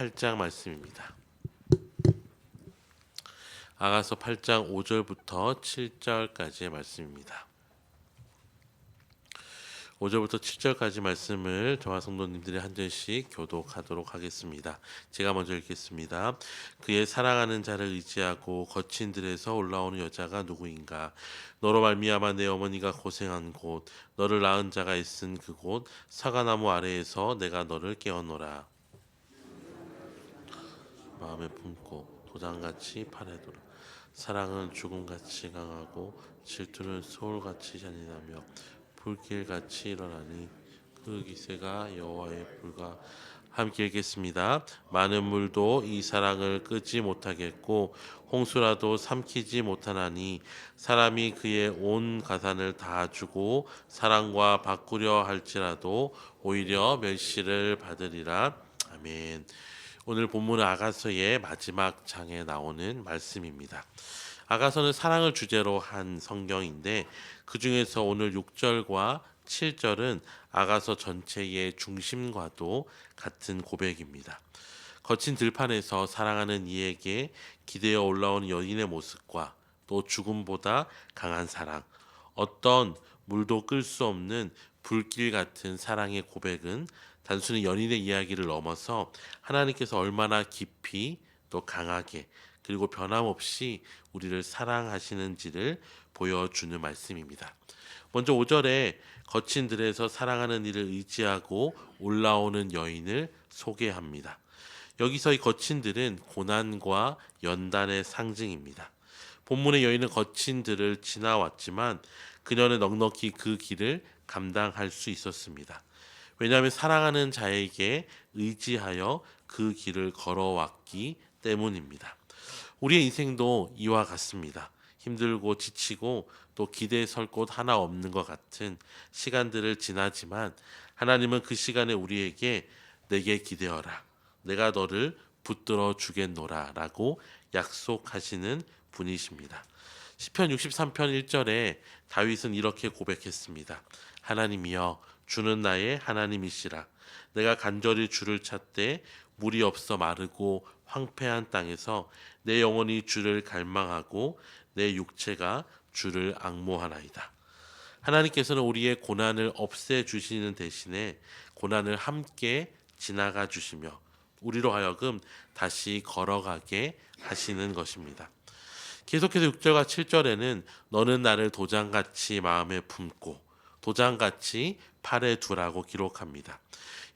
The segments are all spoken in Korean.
8장 말씀입니다. 아가서 8장 5절부터 7절까지의 말씀입니다. 5절부터 7절까지 말씀을 저와 성도님들이 한 절씩 교독하도록 하겠습니다. 제가 먼저 읽겠습니다. 그의 사랑하는 자를 의지하고 거친 들에서 올라오는 여자가 누구인가? 너로 말미암아 내 어머니가 고생한 곳, 너를 낳은 자가 있은 그곳, 사과나무 아래에서 내가 너를 깨어노라. 마음에 품고 도장같이 파래도라. 사랑은 죽음같이 강하고 질투는 소울같이 잔인하며 불길같이 일어나니 그 기세가 여호와의 불과 함께 읽겠습니다. 많은 물도 이 사랑을 끄지 못하겠고 홍수라도 삼키지 못하나니 사람이 그의 온 가산을 다 주고 사랑과 바꾸려 할지라도 오히려 멸시를 받으리라. 아멘. 오늘 본문은 아가서의 마지막 장에 나오는 말씀입니다. 아가서는 사랑을 주제로 한 성경인데 그 중에서 오늘 6절과 7절은 아가서 전체의 중심과도 같은 고백입니다. 거친 들판에서 사랑하는 이에게 기대어 올라오는 여인의 모습과 또 죽음보다 강한 사랑, 어떤 물도 끌 수 없는 불길 같은 사랑의 고백은 단순히 연인의 이야기를 넘어서 하나님께서 얼마나 깊이 또 강하게 그리고 변함없이 우리를 사랑하시는지를 보여주는 말씀입니다. 먼저 5절에 거친 들에서 사랑하는 이를 의지하고 올라오는 여인을 소개합니다. 여기서 이 거친 들은 고난과 연단의 상징입니다. 본문의 여인은 거친 들을 지나왔지만 그녀는 넉넉히 그 길을 감당할 수 있었습니다. 왜냐하면 사랑하는 자에게 의지하여 그 길을 걸어왔기 때문입니다. 우리의 인생도 이와 같습니다. 힘들고 지치고 또 기대에 설 곳 하나 없는 것 같은 시간들을 지나지만 하나님은 그 시간에 우리에게 내게 기대어라. 내가 너를 붙들어 주겠노라 라고 약속하시는 분이십니다. 시편 63편 1절에 다윗은 이렇게 고백했습니다. 하나님이여 주는 나의 하나님이시라. 내가 간절히 주를 찾되 물이 없어 마르고 황폐한 땅에서 내 영혼이 주를 갈망하고 내 육체가 주를 악모하나이다. 하나님께서는 우리의 고난을 없애 주시는 대신에 고난을 함께 지나가 주시며 우리로 하여금 다시 걸어가게 하시는 것입니다. 계속해서 6절과 7절에는 너는 나를 도장같이 마음에 품고 도장같이 팔에 두라고 기록합니다.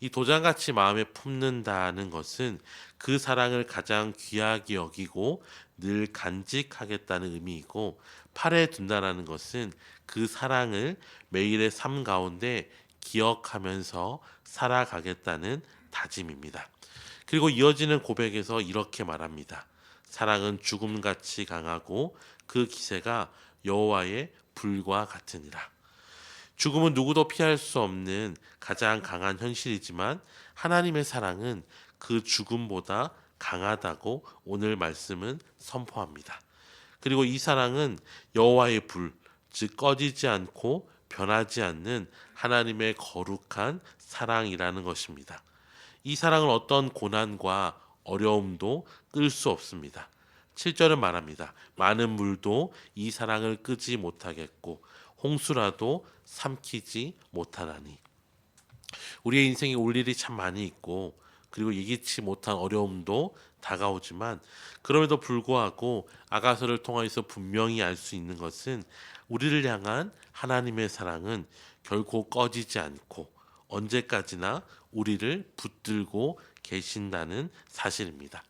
이 도장같이 마음에 품는다는 것은 그 사랑을 가장 귀하게 여기고 늘 간직하겠다는 의미이고 팔에 둔다라는 것은 그 사랑을 매일의 삶 가운데 기억하면서 살아가겠다는 다짐입니다. 그리고 이어지는 고백에서 이렇게 말합니다. 사랑은 죽음같이 강하고 그 기세가 여호와의 불과 같으니라. 죽음은 누구도 피할 수 없는 가장 강한 현실이지만 하나님의 사랑은 그 죽음보다 강하다고 오늘 말씀은 선포합니다. 그리고 이 사랑은 여호와의 불, 즉 꺼지지 않고 변하지 않는 하나님의 거룩한 사랑이라는 것입니다. 이 사랑은 어떤 고난과 어려움도 끌 수 없습니다. 7절은 말합니다. 많은 물도 이 사랑을 끄지 못하겠고 홍수라도 삼키지 못하나니. 우리의 인생에 올 일이 참 많이 있고 그리고 예기치 못한 어려움도 다가오지만 그럼에도 불구하고 아가서를 통하여서 분명히 알 수 있는 것은 우리를 향한 하나님의 사랑은 결코 꺼지지 않고 언제까지나 우리를 붙들고 계신다는 사실입니다.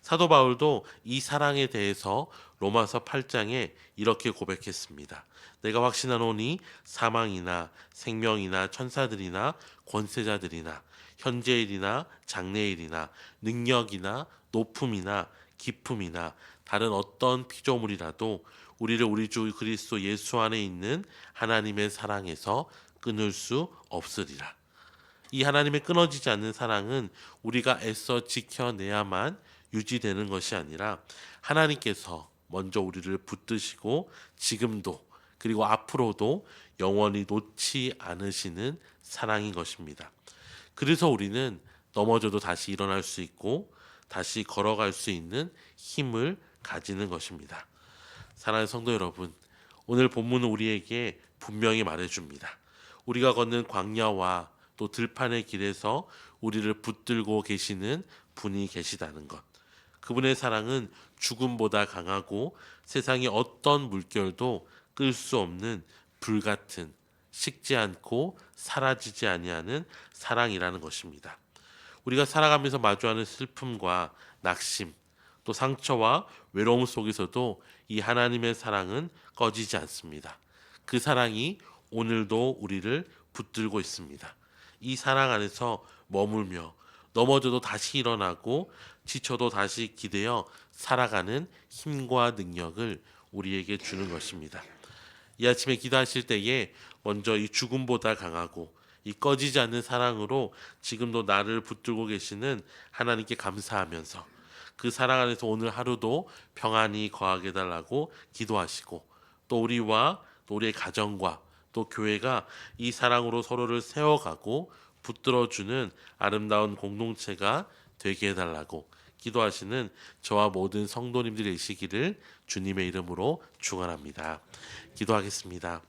사도 바울도 이 사랑에 대해서 로마서 8장에 이렇게 고백했습니다. 내가 확신하노니 사망이나 생명이나 천사들이나 권세자들이나 현재일이나 장래일이나 능력이나 높음이나 기품이나 다른 어떤 피조물이라도 우리를 우리 주 그리스도 예수 안에 있는 하나님의 사랑에서 끊을 수 없으리라. 이 하나님의 끊어지지 않는 사랑은 우리가 애써 지켜내야만 유지되는 것이 아니라 하나님께서 먼저 우리를 붙드시고 지금도 그리고 앞으로도 영원히 놓지 않으시는 사랑인 것입니다. 그래서 우리는 넘어져도 다시 일어날 수 있고 다시 걸어갈 수 있는 힘을 가지는 것입니다. 사랑하는 성도 여러분, 오늘 본문은 우리에게 분명히 말해줍니다. 우리가 걷는 광야와 또 들판의 길에서 우리를 붙들고 계시는 분이 계시다는 것. 그분의 사랑은 죽음보다 강하고 세상의 어떤 물결도 끌 수 없는 불같은 식지 않고 사라지지 아니하는 사랑이라는 것입니다. 우리가 살아가면서 마주하는 슬픔과 낙심, 또 상처와 외로움 속에서도 이 하나님의 사랑은 꺼지지 않습니다. 그 사랑이 오늘도 우리를 붙들고 있습니다. 이 사랑 안에서 머물며 넘어져도 다시 일어나고 지쳐도 다시 기대어 살아가는 힘과 능력을 우리에게 주는 것입니다. 이 아침에 기도하실 때에 먼저 이 죽음보다 강하고 이 꺼지지 않는 사랑으로 지금도 나를 붙들고 계시는 하나님께 감사하면서 그 사랑 안에서 오늘 하루도 평안히 거하게 달라고 기도하시고 또 우리와 또 우리의 가정과 또 교회가 이 사랑으로 서로를 세워가고 붙들어주는 아름다운 공동체가 되게 해달라고 기도하시는 저와 모든 성도님들이 되시기를 주님의 이름으로 축원합니다. 기도하겠습니다.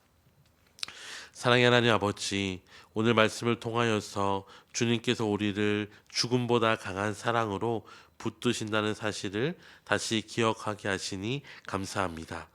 사랑의 하나님 아버지, 오늘 말씀을 통하여서 주님께서 우리를 죽음보다 강한 사랑으로 붙드신다는 사실을 다시 기억하게 하시니 감사합니다.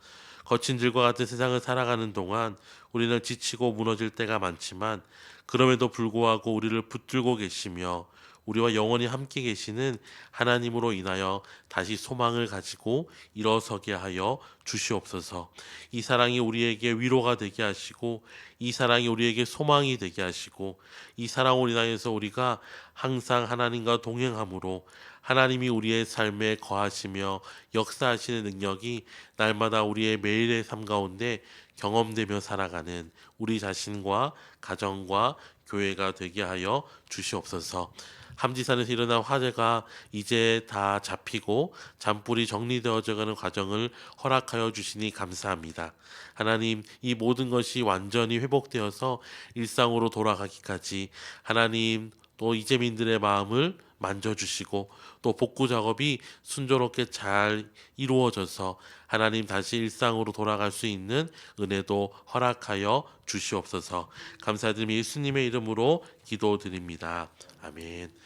거친 들과 같은 세상을 살아가는 동안 우리는 지치고 무너질 때가 많지만 그럼에도 불구하고 우리를 붙들고 계시며 우리와 영원히 함께 계시는 하나님으로 인하여 다시 소망을 가지고 일어서게 하여 주시옵소서. 이 사랑이 우리에게 위로가 되게 하시고 이 사랑이 우리에게 소망이 되게 하시고 이 사랑으로 인하여서 우리가 항상 하나님과 동행함으로 하나님이 우리의 삶에 거하시며 역사하시는 능력이 날마다 우리의 매일의 삶 가운데 경험되며 살아가는 우리 자신과 가정과 교회가 되게 하여 주시옵소서. 함지산에서 일어난 화재가 이제 다 잡히고 잔불이 정리되어져 가는 과정을 허락하여 주시니 감사합니다. 하나님, 이 모든 것이 완전히 회복되어서 일상으로 돌아가기까지 하나님 또 이재민들의 마음을 만져주시고 또 복구 작업이 순조롭게 잘 이루어져서 하나님 다시 일상으로 돌아갈 수 있는 은혜도 허락하여 주시옵소서 감사드리며 예수님의 이름으로 기도드립니다. 아멘.